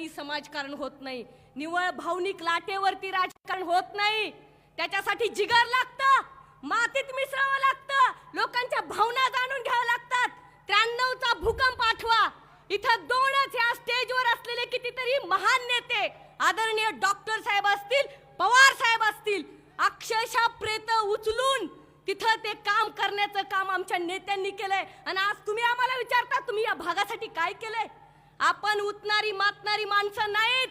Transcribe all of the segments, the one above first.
चटणी समाजकारण होत नाही. निवळ भावनिक लाटेवरती राजकारण होत नाही. त्याच्यासाठी जिगर लागतं मातीत मिसळावं लागतं लोकांच्या भावना जाणून घ्याव्या लागतात. त्र्याण्णवचा भूकंप आठवा. इथं दोनच या स्टेजवर असलेले कितीतरी महान नेते आदरणीय डॉक्टर साहेब असतील पवार साहेब असतील अक्षरशः प्रेत उचलून तिथं ते काम करण्याचं काम आमच्या नेत्यांनी केलंय. आणि आज तुम्ही आम्हाला विचारता तुम्ही या भागासाठी काय केलंय? आपण उतणारी मातणारी माणसं नाहीत.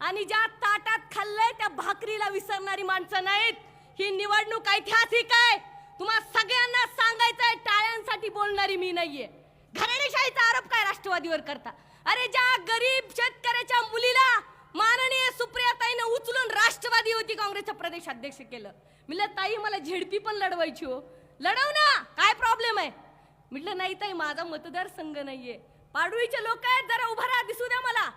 आणि ज्या ताटात खाल्लंय त्या भाकरीला विसरणारी माणसं नाहीत. ही निवडणूक ऐतिहासिक आहे. तुम्हा सगळ्यांना सांगायचंय टाळ्यांसाठी बोलणारी मी नाहीये. घराणेशाहीचा आरोप काय राष्ट्रवादीवर करता? अरे ज्या गरीब शेतकऱ्याच्या मुलीला माननीय सुप्रियाताईनं उचलून राष्ट्रवादी होती काँग्रेसचं प्रदेश अध्यक्ष केलं. म्हटलं ताई मला झेडपी पण लढवायची हो. लढव ना. काय प्रॉब्लेम आहे? म्हटलं नाही ताई माझा मतदारसंघ नाहीये. पाडवीचे लोक आहेत जरा उभा राहा दिसू द्या मला.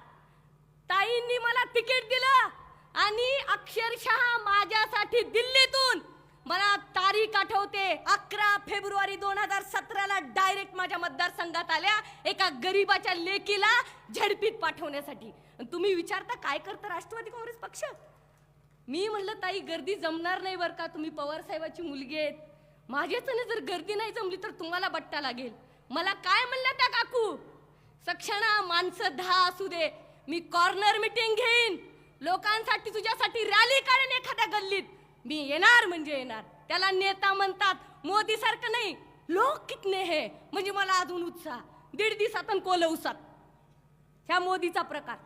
ताईंनी मला तिकीट दिलं आणि अक्षरशः माझ्यासाठी दिल्लीतून मला तारीख आठवते अकरा फेब्रुवारी दोन हजार सतराला डायरेक्ट माझ्या मतदारसंघात आल्या एका गरीबाच्या लेकीला झडपीत पाठवण्यासाठी. तुम्ही विचारता काय करतं राष्ट्रवादी काँग्रेस पक्ष? मी म्हणलं ताई गर्दी जमणार नाही बरं का तुम्ही पवार साहेबाची मुलगी आहेत. माझ्याच जर गर्दी नाही जमली तर तुम्हाला बट्टा लागेल. मला काय म्हणलं त्या काकू? सक्षणा माणसं दहा असू दे. मी कॉर्नर मिटिंग घेईन. लोकांसाठी तुझ्यासाठी रॅली काढेन एखाद्या गल्लीत. मी येणार म्हणजे येणार. त्याला नेता म्हणतात मोदी सारखं नाही. लोक कितने हे? म्हणजे मला अजून उत्साह. दीड दिवसात कोलवसात कोल उसात. ह्या मोदीचा प्रकार.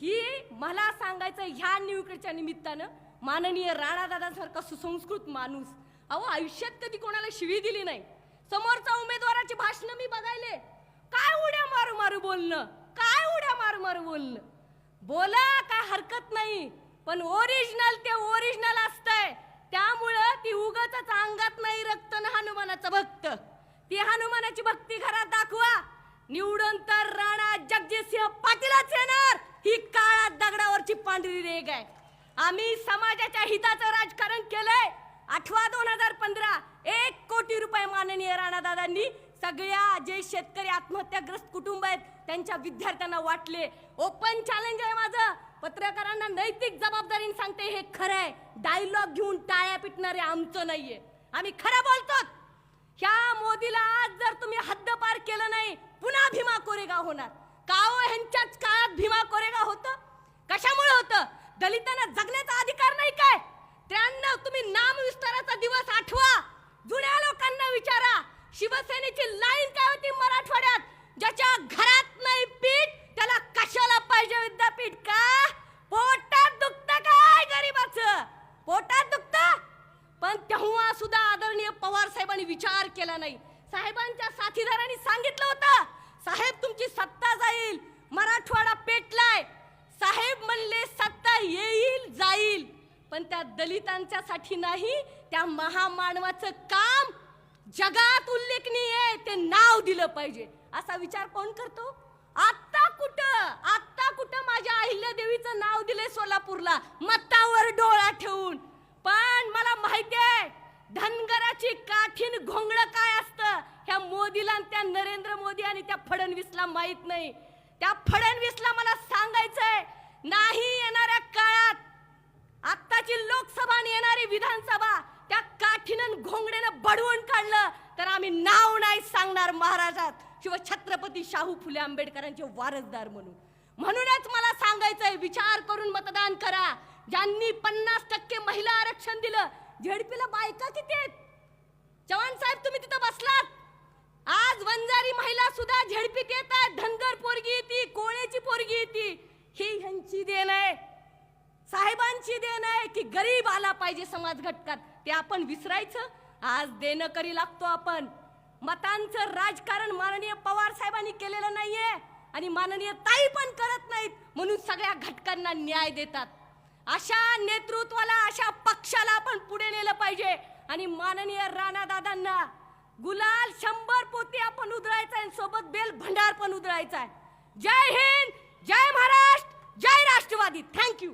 ही मला सांगायचं ह्या निवडीच्या निमित्तानं माननीय राणादादासारखा सुसंस्कृत माणूस. अहो आयुष्यात कधी कोणाला शिवी दिली नाही. समोरचा उमेदवाराची भाषणं मी बघायले. काय उड्या मारू मारू बोलणं? काय उड्या मारू मारू बोलणं? बोला काय हरकत नाही. पण ओरिजिनल ते ओरिजिनल असतंय. त्यामुळं ती उगाच अंगात नाही रक्त ना हनुमानाचं भक्त. ती हनुमानाची भक्ती घरात दाखवा. निवडून तर राणा जगजितसिंह पाटीलच येणार. ही काळा दगडावरची पांढरी रेग आहे. आम्ही समाजाच्या हिताचं राजकारण केलंय. आठवा दोन हजार पंधरा एक कोटी रुपये माननीय राणादादांनी सगळ्या जे शेतकरी आत्महत्याग्रस्त कुटुंब आहेत त्यांच्या विद्यार्थ्यांना वाटले. ओपन चॅलेंज आहे माझं. पत्रकारांना नैतिक जबाबदारीने सांगते हे खरं आहे. डायलॉग घेऊन टाळ्या पिटणारे आमचं नाहीये. आम्ही खरं बोलतो ह्या मोदीला आज जर तुम्ही हद्दपार केलं नाही पुन्हा भीमा कोरेगाव होणार. काओ हो ह्यांच्याच काळात भीमा कोरेगाव होतं? कशामुळे होतं? दलितांना जगण्याचा अधिकार नाही काय? त्र्याण्णव तुम्ही नाम विस्ताराचा दिवस आठवा. पाण्याची लाईन काय होती मराठवाड्यात? ज्याच्या घरात नाही पीठ त्याला कशाला पाहिजे विद्यापीठ का? पोटात दुखत काय गरीबाच? पोटात दुखत? पण तेव्हा सुद्धा आदरणीय पवार साहेबांनी विचार केला नाही. साहेबांच्या साथीदारांनी सांगितलं होतं साहेब तुमची सत्ता जाईल मराठवाडा पेटलाय. साहेब म्हणले सत्ता येईल जाईल. पण त्या दलितांच्या साठी नाही त्या महामानवाचं काम जगात उल्लेखनीय ते नाव दिलं पाहिजे. असा विचार कोण करतो? आत्ता कुठं? आत्ता कुठं माझ्या अहिल्या देवीचं नाव दिले सोलापूरला? मत्तावर डोळा ठेवून. पण मला माहिती आहे धनगराची काठीन घोंगड काय असतं? ह्या मोदीला त्या नरेंद्र मोदी आणि त्या फडणवीसला माहीत नाही. त्या फडणवीसला मला सांगायचंय नाही येणाऱ्या काळात आत्ताची लोकसभा आणि येणारी विधानसभा त्या काठीनं घोंगड्यानं बडवून काढलं तर आम्ही नाव नाही सांगणार महाराजात. शिव छत्रपती शाहू फुले आंबेडकरांचे वारसदार म्हणून. म्हणूनच मला सांगायचंय विचार करून मतदान करा. ज्यांनी पन्नास टक्के महिला आरक्षण दिलं झेडपीला बायका किती आहेत? चव्हाण साहेब तुम्ही तिथं बसलात. आज वंजारी महिला सुद्धा झेडपीत येतात धनगर पोरगी येते कोळेची पोरगी येते. ही ह्यांची देण आहे. साहेबांची देण आहे की गरीब आला पाहिजे समाज घटकात. ते आपण विसरायचं. आज देणं करी लागतो आपण. मतांचं राजकारण माननीय पवार साहेबांनी केलेलं नाहीये आणि माननीय ताई पण करत नाहीत म्हणून सगळ्या घटकांना न्याय देतात. अशा नेतृत्वाला अशा पक्षाला आपण पुढे नेलं पाहिजे. आणि माननीय राणा दादांना गुलाल शंभर पोती आपण उधळायचा आहे सोबत बेल भंडार पण उधळायचा आहे. जय हिंद जय महाराष्ट्र जय राष्ट्रवादी. Thank you